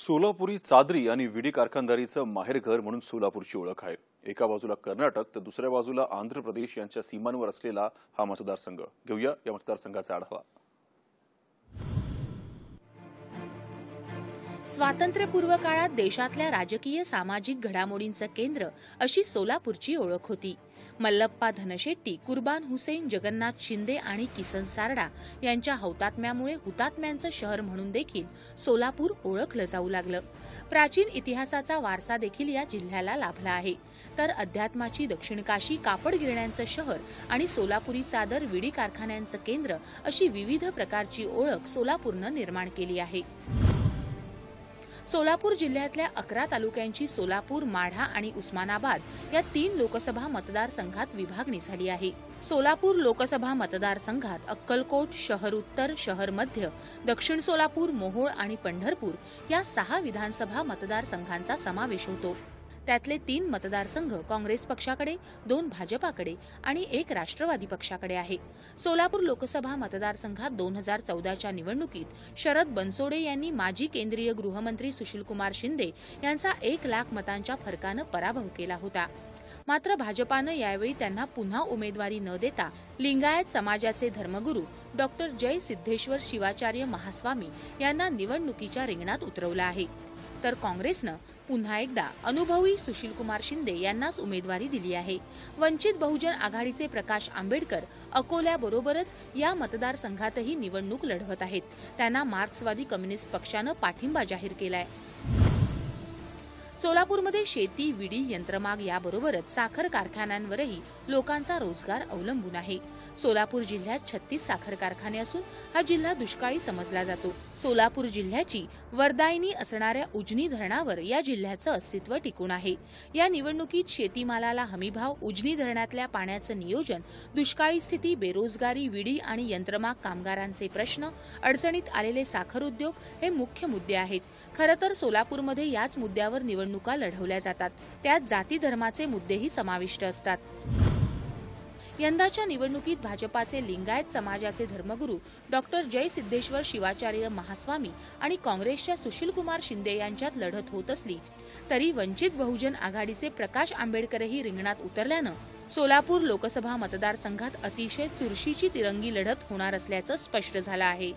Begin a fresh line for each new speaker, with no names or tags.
सोलापुरी चादरी आणि विडी कारखानदारीचं माहेरघर म्हणून सोलापूरची ओळख आहे. एका बाजूला कर्नाटक तर दुसऱ्या बाजूला आंध्र प्रदेश यांच्या सीमांवर असलेला हा मतदारसंघ. घेऊया या मतदारसंघाचा आढावा.
स्वातंत्र्यपूर्व काळात देशातल्या राजकीय सामाजिक घडामोडींचं केंद्र अशी सोलापूरची ओळख होती. मल्लप्पा धनशेट्टी कुर्बान हुसेन जगन्नाथ शिंदे आणि किसन सारडा यांच्या हौतात्म्यामुळे हुतात्म्यांचं शहर म्हणून देखील सोलापूर ओळखलं जाऊ लागलं. प्राचीन इतिहासाचा वारसा देखील या जिल्ह्याला लाभला आहे. तर अध्यात्माची दक्षिण काशी कापड गिरण्यांचं शहर आणि सोलापुरी चादर विडी कारखान्यांचं केंद्र अशी विविध प्रकारची ओळख सोलापूरनं निर्माण केली आहे. सोलापूर जिल्ह्यातल्या अकरा तालुक्यांची सोलापूर माढा आणि उस्मानाबाद या तीन लोकसभा मतदारसंघात विभागणी झाली आहे. सोलापूर लोकसभा मतदारसंघात अक्कलकोट शहर उत्तर शहर मध्य दक्षिण सोलापूर मोहोळ आणि पंढरपूर या सहा विधानसभा मतदारसंघांचा समावेश होतो. त्यातले तीन मतदारसंघ काँग्रेस पक्षाकडे दोन भाजपाकडे आणि एक राष्ट्रवादी पक्षाकडे आहे. सोलापूर लोकसभा मतदारसंघात दोन हजार चौदाच्या निवडणुकीत शरद बनसोडे यांनी माजी केंद्रीय गृहमंत्री सुशीलकुमार शिंदे यांचा एक लाख मतांच्या फरकानं पराभव केला होता. मात्र भाजपानं यावेळी त्यांना पुन्हा उमेदवारी न देता लिंगायत समाजाचे धर्मगुरू डॉक्टर जय सिद्धेश्वर शिवाचार्य महास्वामी यांना निवडणुकीच्या रिंगणात उतरवलं आहे. तर काँग्रेसनं पुन्हा एकदा अनुभवी सुशीलकुमार शिंदे यांनाच उमेदवारी दिली आहे. वंचित बहुजन आघाडीचे प्रकाश आंबेडकर अकोल्याबरोबरच या मतदारसंघातही निवडणूक लढवत आहेत. त्यांना मार्क्सवादी कम्युनिस्ट पक्षानं पाठिंबा जाहीर केलाय. सोलापूरमध्ये शेती विडी यंत्रमाग याबरोबरच साखर कारखान्यांवरही लोकांचा रोजगार अवलंबून आहे. सोलापूर जिल्ह्यात छत्तीस साखर कारखाने असून हा जिल्हा दुष्काळी समजला जातो. सोलापूर जिल्ह्याची वरदायिनी असणाऱ्या उजनी धरणावर या जिल्ह्याचं अस्तित्व टिकून आहे. या निवडणुकीत शेतीमालाला हमीभाव उजनी धरणातल्या पाण्याचं नियोजन दुष्काळी स्थिती बेरोजगारी विडी आणि यंत्रमाग कामगारांचे प्रश्न अडचणीत आलेले साखर उद्योग हे मुख्य मुद्दे आहेत. खरं तर सोलापूरमध्ये याच मुद्द्यावर निवडणूक लढवल्या जातात. त्यात जाती धर्माचे मुद्देही समाविष्ट असतात. यंदाच्या निवडणुकीत भाजपाचे लिंगायत समाजाचे धर्मगुरू डॉक्टर जय सिद्धेश्वर शिवाचार्य महास्वामी आणि काँग्रेसच्या सुशीलकुमार शिंदे यांच्यात लढत होत असली तरी वंचित बहुजन आघाडीचे प्रकाश आंबेडकरही रिंगणात उतरल्यानं सोलापूर लोकसभा मतदारसंघात अतिशय चुरशीची तिरंगी लढत होणार असल्याचं स्पष्ट झालं आहे.